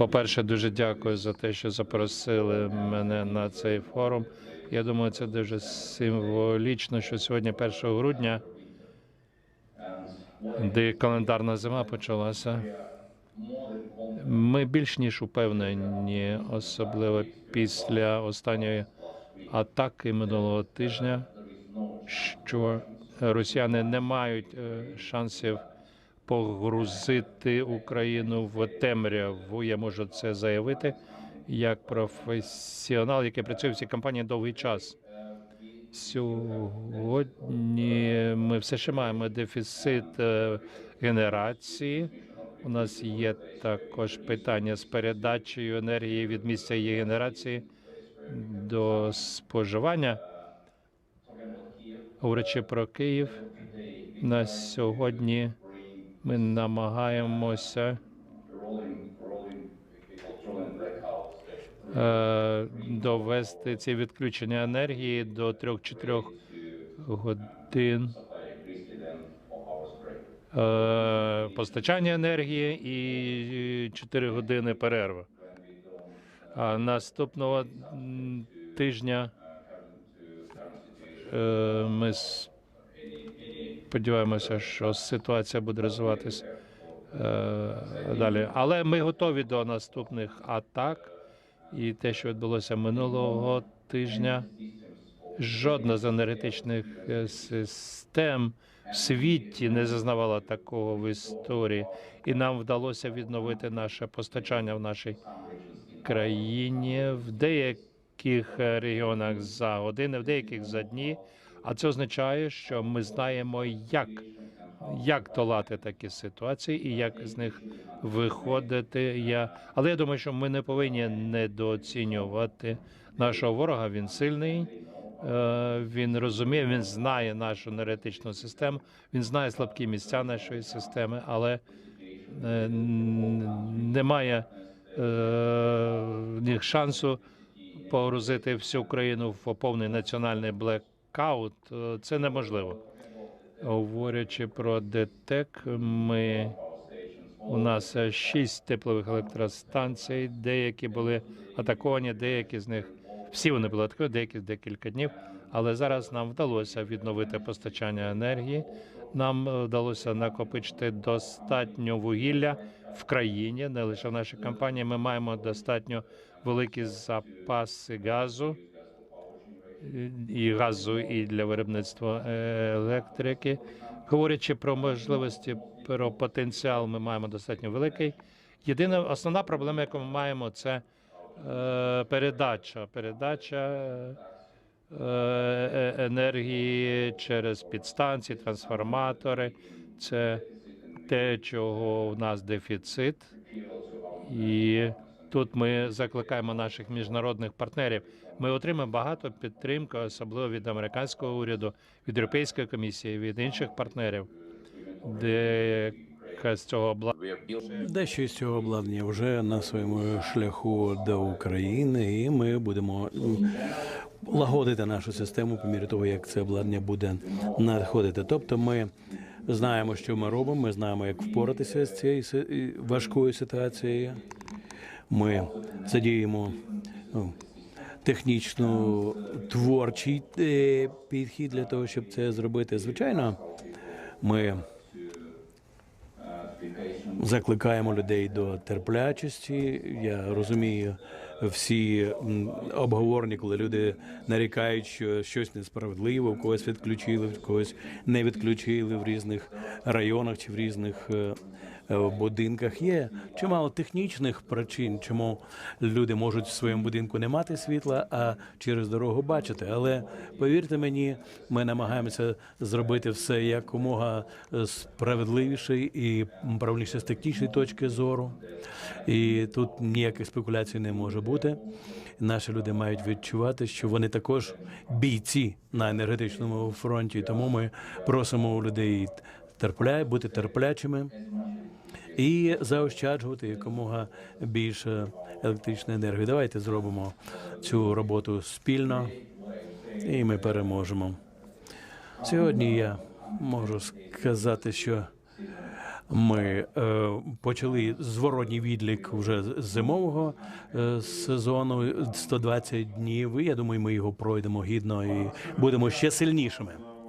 По-перше, дуже дякую за те, що запросили мене на цей форум. Я думаю, це дуже символічно, що сьогодні, 1 грудня, де календарна зима почалася. Ми більш ніж упевнені, особливо після останньої атаки минулого тижня, що росіяни не мають е, шансів погрузити Україну в темряву. Я можу це заявити як професіонал, який працює в цій компанії довгий час. Сьогодні ми все ще маємо дефіцит е, генерації. У нас є також питання з передачею енергії від місця її генерації до споживання. Говорячи про Київ, на сьогодні ми намагаємося е, довести ці відключення енергії до 3-4 годин е, постачання енергії і 4 години перерви. А наступного тижня е, ми сподіваємося, що ситуація буде розвиватися е, далі. Але ми готові до наступних атак. І те, що відбулося минулого тижня, жодна з енергетичних е, систем в світі не зазнавала такого в історії, і нам вдалося відновити наше постачання в нашій країні в деяких регіонах за години, в деяких за дні. А це означає, що ми знаємо, як, як долати такі ситуації і як з них виходити. Я але я думаю, що ми не повинні недооцінювати нашого ворога. Він сильний. е, Він розуміє, він знає нашу енергетичну систему, він знає слабкі місця нашої системи, але е, немає е, шансу погрузити всю країну в повний національний блекаут. Е, Це неможливо. Говорячи про ДТЕК, ми у нас е, шість теплових електростанцій. Деякі були атаковані, деякі з них всі вони були атаковані, деякі декілька днів. Але зараз нам вдалося відновити постачання енергії. Нам е, вдалося накопичити достатньо вугілля в країні, не лише в нашій компанії. Ми маємо достатньо великі запаси газу і газу і для виробництва е, електрики. Говорячи про можливості, про потенціал, ми маємо достатньо великий. Єдина основна проблема, яку ми маємо, це е, передача. Передача е, е, енергії через підстанції, трансформатори. Це те, чого у нас дефіцит, і тут ми закликаємо наших міжнародних партнерів. Ми отримаємо багато підтримки, особливо від американського уряду, від Європейської комісії, від інших партнерів, де з цього обла... Дещо з цього обладнання вже на своєму шляху до України, і ми будемо лагодити нашу систему по мірі того, як це обладнання буде надходити. Тобто, ми знаємо, що ми робимо. Ми знаємо, як впоратися з цією важкою ситуацією. Ми задіємо ну, технічно творчий е, підхід для того, щоб це зробити. Звичайно, ми закликаємо людей до терплячості. Я розумію всі м, обговорення, коли люди нарікають, що щось несправедливо, в когось відключили, в когось не відключили в різних районах чи в різних е, е, будинках. Є чимало технічних причин, чому люди можуть в своєму будинку не мати світла, а через дорогу бачити. Але повірте мені, ми намагаємося зробити все якомога е, справедливіше і правильніше з технічної точки зору. І тут ніяких спекуляцій не може бути. Наші люди мають відчувати, що вони також бійці на енергетичному фронті. Тому ми просимо у людей терпля, бути терплячими і заощаджувати якомога більше електричної енергії. Давайте зробимо цю роботу спільно, і ми переможемо. Сьогодні я можу сказати, що Ми е, почали зворотній відлік вже зимового е, сезону 120 днів. Я думаю, ми його пройдемо гідно і будемо ще сильнішими.